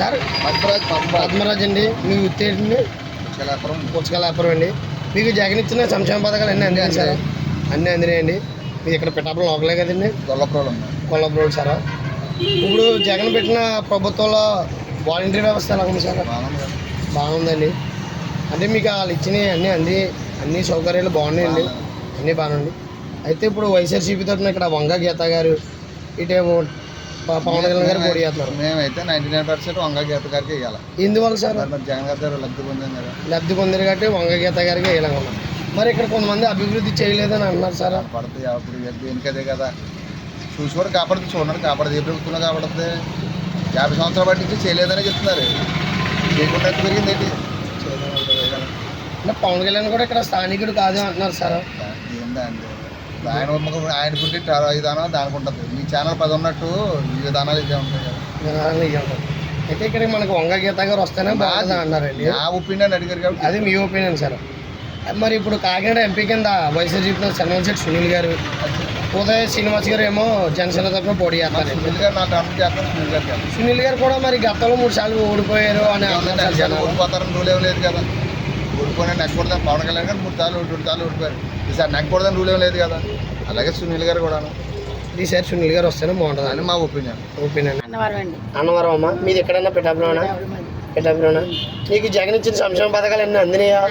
Sir Padmaraj అండి. మీ చిలాపురం పుచ్చకాయల వ్యాపారం అండి. మీకు జగన్ ఇచ్చిన సంక్షేమ పథకాలు అన్నీ అందినాయి సార్? అన్నీ అందినాయండి. మీరు ఇక్కడ పిఠాపురం లోకలే కదండి. గొల్లప్రోలు ఉన్నాయి కొల్లబ్రోడ్ సారా. ఇప్పుడు జగన్ పెట్టిన ప్రభుత్వంలో వాలంటీర్ వ్యవస్థ ఎలా ఉంది సార్? బాగుంది. బాగుందండి. అంటే మీకు వాళ్ళు ఇచ్చినవి అన్నీ అన్ని అన్ని సౌకర్యాలు బాగున్నాయండి. అన్నీ బాగున్నాయండి. అయితే ఇప్పుడు వైఎస్ఆర్సీపీ తరఫున ఇక్కడ వంగ గీత గారు ఇటేమో పవన్ కళ్యాణ్ గారు పోటీ చేస్తున్నారు. మేమైతే ninety nine percent Vanga Geetha గారికి ఇవ్వాలి ఎందువల్ల సార్? మరి జగన్ గారి దగ్గర లబ్ధి పొందాం కదా. లబ్ధి పొందారు కాబట్టి వంగ గీత గారికి వేయాలనుకున్నాం మరి ఇక్కడ కొంతమంది అభివృద్ధి చేయలేదని అంటున్నారు సార్. పడుతుంది అప్పుడు దేనికదే కదా. చూసి కూడా కాపాడుతుంది చూడండి కాపాడదు ఏ ప్రభుత్వంలో కాపాడుతుంది? యాభై సంవత్సరాల బట్టి నుంచి చేయలేదని చెప్తున్నారు. చేయకుండా పెరిగింది ఏంటి? పవన్ కళ్యాణ్ కూడా ఇక్కడ స్థానికుడు కాదు అంటున్నారు సార్. ఏందా అండి ఆయన ఆయన పుట్టి విధానం దానికి ఉంటుంది. మీ ఛానల్ పది ఉన్నట్టు ఈ విధానాలు ఇదే ఉంటాయి విధానాలు ఇవి ఉంటాయి. అయితే ఇక్కడ మనకు వంగ గీత గారు వస్తేనే బాగుంటుంది అన్నారండి. నా ఒపీనియన్ అడిగారు కాబట్టి అది మీ ఒపీనియన్ సార్. మరి ఇప్పుడు కాకినాడ ఎంపీ కింద వైఎస్ఆర్ చెప్పిన శర్మశెట్టి సునీల్ గారు ఉదయ్ శ్రీనివాస్ గారు ఏమో జనసేన తరఫున పోటీ చేస్తారు సునీల్ గారు నాకు అర్థం చేస్తాను సునీల్ గారు సునీల్ గారు కూడా మరి గతంలో మూడు సార్లు ఓడిపోయారు అని. ఓడిపోతారని రూల్ ఏం లేదు కదా. ఓడిపోయినా నెక్కకూడదని పవన్ కళ్యాణ్ గారు మూడు సార్లు రెండు సార్లు ఓడిపోయారు ఈసారి నెక్కకూడదని రూల్ ఏం లేదు కదా. అలాగే సునీల్ గారు కూడా ఈసారి సునీల్ గారు వస్తేనే బాగుంటుంది. అని మా ఒపీనియన్. ఒపీనియన్. అన్నవరం అండి. అన్నవరం అమ్మ మీది ఎక్కడన్నా పిఠాపులోనా పిఠాపులోనా మీకు జగన్ ఇచ్చిన సంక్షేమ పథకాలు అన్నీ అందినాయా?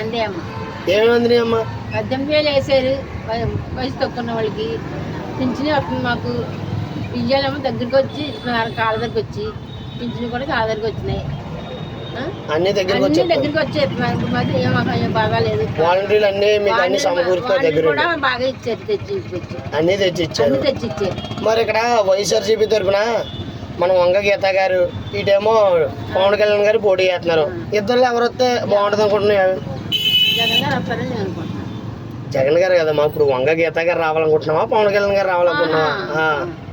ఏమేమి అందినాయి అమ్మా? పద్దెనిమిది వేలు వేసారు. వయ- వయసు తక్కువ వాళ్ళకి. పింఛన్ వస్తుంది మాకు. బియ్యాలేమో దగ్గరికి వచ్చి ఇస్తున్నారు కాళ్ళ దగ్గరికి వచ్చి. పింఛన్ కూడా కాళ్ళ దగ్గరికి వచ్చినాయి? అన్ని దగ్గరికి వచ్చి దగ్గరికి వచ్చి ఇస్తున్నారు ఇప్పుడు మాత్రం ఏం మాకు ఏం బాగా లేదు వాలంటీర్లు అన్ని మీకు అన్ని సమకూరుతో దగ్గర బాగా ఇచ్చారు తెచ్చి అన్ని తెచ్చి ఇచ్చారు తెచ్చి ఇచ్చారు మరి ఇక్కడ వైఎస్ఆర్సీపీ తరఫున మన వంగ గీత గారు ఇటేమో పవన్ కళ్యాణ్ గారు పోటీ చేస్తున్నారు. ఇద్దరు ఎవరు వస్తే బాగుంటుంది అనుకుంటున్నాయి? అనుకుంటున్నాను. జగన్ గారు కదమ్మా ఇప్పుడు వంగ గీత గారు రావాలనుకుంటున్నావా? పవన్ కళ్యాణ్ గారు రావాలనుకుంటున్నావా?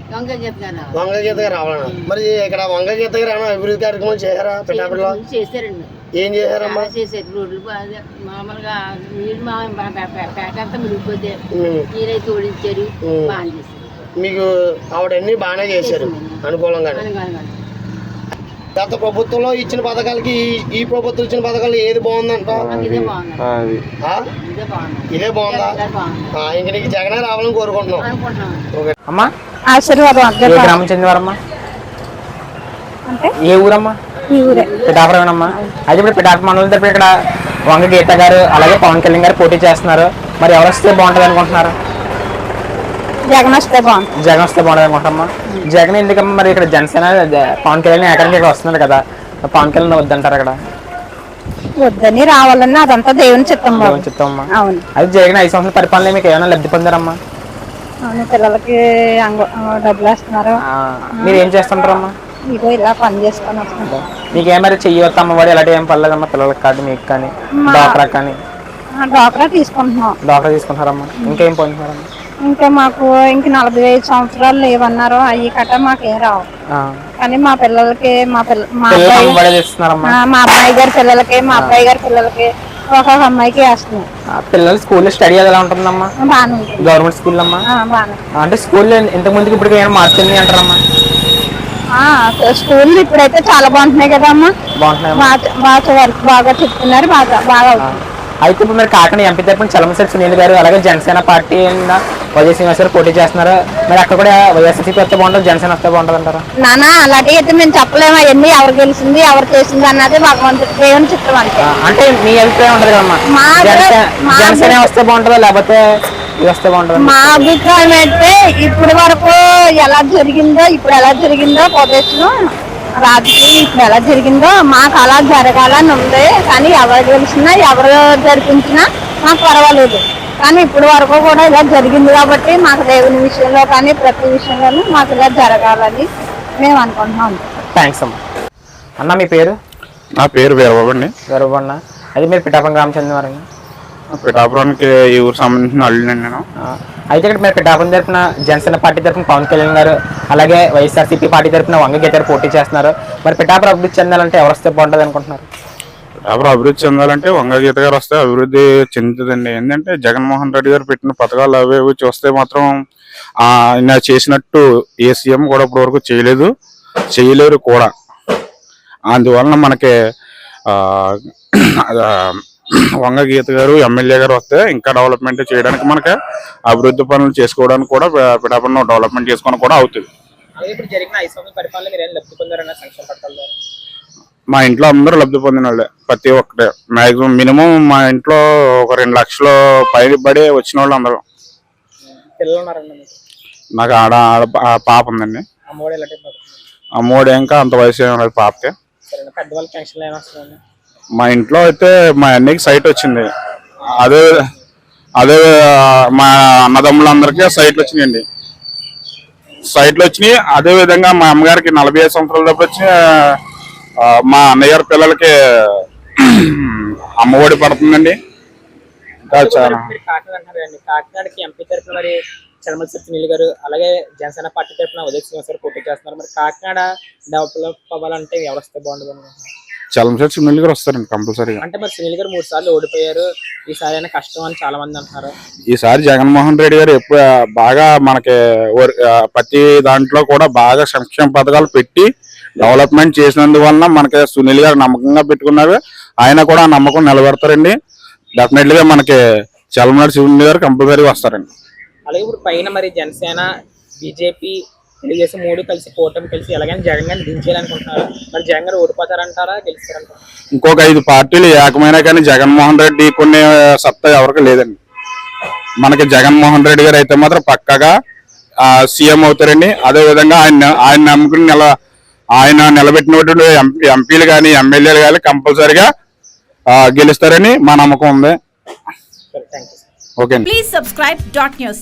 ఆ. దొంగ గీత గారు వంగ గీత గారు రావాలన్నా మరి ఇక్కడ వంగ గీత గారు ఏమైనా అభివృద్ధి కార్యక్రమాలు చేశారా పిఠాపురలో? చేశారండి. ఏం చేశారమ్మా? చేశారు. రోడ్లు బాగా మామూలుగా నీళ్ళు మా పేకంతా మురిగిపోతే ఉమ్. నీరైతే ఓడించారు. బాగా చేశారు. మీకు ఆవిడ అన్ని బాగానే చేశారు అనగానగానే. గత ప్రభుత్వంలో ఇచ్చిన పథకాలకి ఈ- ప్రభుత్వం ఇచ్చిన పథకాలు ఏది బాగుందంట? ఇదే బాగుంది? ఇంక నీకు జగనే రావాలని కోరుకుంటున్నాం అమ్మా? గ్రామం చెందినవారమ్మా? అంటే? ఏ ఊరమ్మా? పిఠాపురమేనమ్మా అయితే ఇప్పుడు పిఠాపురం మండలం తరపు ఇక్కడ వంగ గీత గారు అలాగే పవన్ కళ్యాణ్ గారు పోటీ చేస్తున్నారు. మరి ఎవరు వస్తే బాగుంటుంది అనుకుంటున్నారు? జగన్ వస్తే బాగుంది జగన్ వస్తే బాగుంటుంది అనుకుంటామ్మా జగన్ ఎందుకమ్మా మరి ఇక్కడ జనసేన పవన్ కళ్యాణ్ ఏకానికి ఇక్కడ వస్తున్నారు కదా పవన్ కళ్యాణ్ వద్దంటారు అక్కడ. వద్దని రావాలని అదంతా దేవుని చిత్తం చెప్తామమ్మా అవును. అది జరిగిన ఐదు సంవత్సరాల పరిపాలన మీకు ఏమైనా లబ్ధి పొందారమ్మా? అవును పిల్లలకి అంగ- ఆ, డబ్బులు వేస్తున్నారు. ఆ, మీరు ఏం చేస్తుంటారమ్మా? ఇగో ఇలా పని చేసుకొని వస్తున్నారు. మీకేం మరి చెయ్యొద్దు అమ్మఒడి అలాంటి ఏం పర్లేదమ్మా పిల్లలకి కాదు మీకు కానీ డాక్టర్ కానీ. ఆ, డ్వాక్రా తీసుకుంటున్నాం. డాక్టర్ తీసుకుంటారమ్మా ఇంకేం పొందుతున్నారమ్మా? ఇంకా మాకు ఇంక నలభై ఐదు సంవత్సరాలు లేవన్నారు. అవి కట్ట మాకేం రావు. కానీ మా పిల్లలకి మా పిల్ల మా అబ్బాయి మా అబ్బాయి గారి పిల్లలకి మా అబ్బాయి గారి పిల్లలకి ఒక్కొక్క అమ్మాయికి వేస్తున్నాం. ఆ, పిల్లలు స్కూల్లో స్టడీ అది ఎలా ఉంటుందమ్మా? గవర్నమెంట్ స్కూల్ అమ్మా అంటే స్కూల్లో ఇంతకు ముందుకి ఇప్పుడు ఏమైనా మార్చింది అంటారమ్మా? ఆ, స్కూల్ ఇప్పుడైతే చాలా బాగుంటున్నాయి కదమ్మా. బాగా బాగా వర్క్ బాగా చెప్తున్నారు బాగా బాగా అవుతుంది అయితే ఇప్పుడు మరి కాకినాడ ఎంపీ తరపున చలమశెట్టి సునీల్ గారు అలాగే జనసేన పార్టీ వైఎస్ శ్రీనివాస్ గారు పోటీ చేస్తున్నారు? మరి అక్కడ కూడా వైఎస్ఆర్సీపీ వస్తే బాగుంటుంది జనసేన వస్తే బాగుంటుంది అంటారా? నానా అలాంటివి అయితే మేము చెప్పలేము అవన్నీ ఎవరు గెలిచింది ఎవరు చేసింది అన్నది భగవంతుడు దేవుని చిత్రం అంటే అంటే మీ అభిప్రాయం ఉంటుంది కదమ్మా జనసేన వస్తే బాగుంటుందా లేకపోతే వస్తే బాగుంటుందా? మా అభిప్రాయం అయితే ఇప్పటి వరకు ఎలా జరిగిందో ఇప్పుడు ఎలా జరిగిందో ప్రదేశం రాజకీయం ఇప్పుడు ఎలా జరిగిందో మాకు అలా జరగాలని ఉంది. కానీ ఎవరు గెలిచినా ఎవరు జరిపించినా మాకు పర్వాలేదు. కానీ ఇప్పటి వరకు కూడా ఇలా జరిగింది కాబట్టి మాకు దేవుని విషయంలో కానీ ప్రతి విషయంలోనూ మాకు ఇలా జరగాలని మేము అనుకుంటున్నాం. థ్యాంక్స్ అమ్మా. అన్న మీ పేరు? నా పేరు వీరబాబు అండి గర్వన్న అది మీరు పిఠాపురం గ్రామం చెందినవారండి? పిఠాపురానికి ఈ ఊరు సంబంధించిన అల్లుడండి నేను. ఆ, అయితే ఇక్కడ మీరు పిఠాపురం తరపున జనసేన పార్టీ తరపున పవన్ కళ్యాణ్ గారు అలాగే వైఎస్ఆర్సీపీ పార్టీ తరపున వంగ గీత గారు పోటీ చేస్తున్నారు. మరి పిఠాపురం అభివృద్ధి చెందాలంటే ఎవరు వస్తే బాగుంటుంది అనుకుంటున్నారు? ఎవరు అభివృద్ధి చెందాలంటే వంగ గీత గారు వస్తే అభివృద్ధి చెందుతుందండి. ఏంటంటే జగన్మోహన్ రెడ్డి గారు పెట్టిన పథకాలు అవి ఇవి చూస్తే మాత్రం ఆయన చేసినట్టు ఏ సీఎం కూడా ఇప్పటి వరకు చేయలేదు. చేయలేరు కూడా. అందువలన మనకి వంగ గీత గారు ఎమ్మెల్యే గారు వస్తే ఇంకా డెవలప్మెంట్ చేయడానికి మనకి అభివృద్ధి పనులు చేసుకోవడానికి కూడా పిఠాపురం డెవలప్మెంట్ చేసుకోవడం కూడా అవుతుంది. ఇప్పుడు జరిగిన ఐదు సంవత్సరాల పరిపాలన మీరు ఏం లబ్ధి పొందారన్న సంక్షేమ మా ఇంట్లో అందరూ లబ్ధి పొందిన వాళ్ళే ప్రతి ఒక్కటే. మాక్సిమం మినిమం మా ఇంట్లో ఒక రెండు లక్షలు పైన పడి వచ్చిన వాళ్ళు అందరూ నాకు ఆడ ఆడ ఆ పాప ఉందండి. అమ్మఒడి అమ్మోడు ఇంకా అంత వయసు ఏం లేదు పాపకి. మా ఇంట్లో అయితే మా అన్నయ్యకి సైట్ వచ్చింది. అదే అదే మా అన్నదమ్ములందరికీ సైట్లు వచ్చినాయండి. సైట్లు వచ్చినాయి అదే విధంగా మా అమ్మగారికి నలభై ఐదు సంవత్సరాల దాకా వచ్చి ఆ, మా అన్నయ్య పిల్లలకి అమ్మఒడి పడుతుందండి. ఇంకా చాలా కాకినాడకి ఎంపీ తరఫున మరి చలమల సునీల్ గారు అలాగే జనసేన పార్టీ తరఫున ఉదయ్ శ్రీనివాస్ గారు పోటీ చేస్తున్నారు. మరి కాకినాడ డెవలప్ అవ్వాలంటే ఎవరు వస్తే బాగుంటుంది అనుకుంటున్నారు? చలంశెట్టి సునీల్ గారు వస్తారండి కంపల్సరీగా. అంటే మరి సునీల్ గారు మూడు సార్లు ఓడిపోయారు. ఈసారి అయినా కష్టం అని చాలా మంది అంటున్నారు. ఈసారి జగన్మోహన్ రెడ్డి గారు ఎప్పుడు బాగా మనకి ప్రతి దాంట్లో కూడా బాగా సంక్షేమ పథకాలు పెట్టి డెవలప్మెంట్ చేసినందువలన మనకి సునీల్ గారు నమ్మకంగా పెట్టుకున్నారు. ఆయన కూడా నమ్మకం నిలబెడతారండి. డెఫినెట్లీగా మనకి చలమనాడు సునీల్ గారు కంపల్సరీ వస్తారండి. అలాగే ఇప్పుడు పైన మరి జనసేన బీజేపీ తెలుగుదేశం మూడు కలిసి కూటమి కలిసి ఎలాగైనా జగన్ గారిని దించేయాలనుకుంటున్నారు. మరి జగన్ గారు ఓడిపోతారంటారా గెలుస్తారంటారా? ఇంకొక ఐదు పార్టీలు ఏకమైనా కానీ జగన్మోహన్ రెడ్డి కొన్ని సత్తా ఎవరికి లేదండి. మనకి జగన్మోహన్ రెడ్డి గారు అయితే మాత్రం పక్కగా సీఎం అవుతారండి. అదే విధంగా ఆయన ఆయన నమ్ముకుని నిల ఆయన నిలబెట్టినటువంటి ఎంపీ ఎంపీలు కానీ ఎమ్మెల్యేలు కానీ కంపల్సరిగా గెలుస్తారని మా నమ్మకం ఉంది. ఓకే అండి. Please subscribe dot news.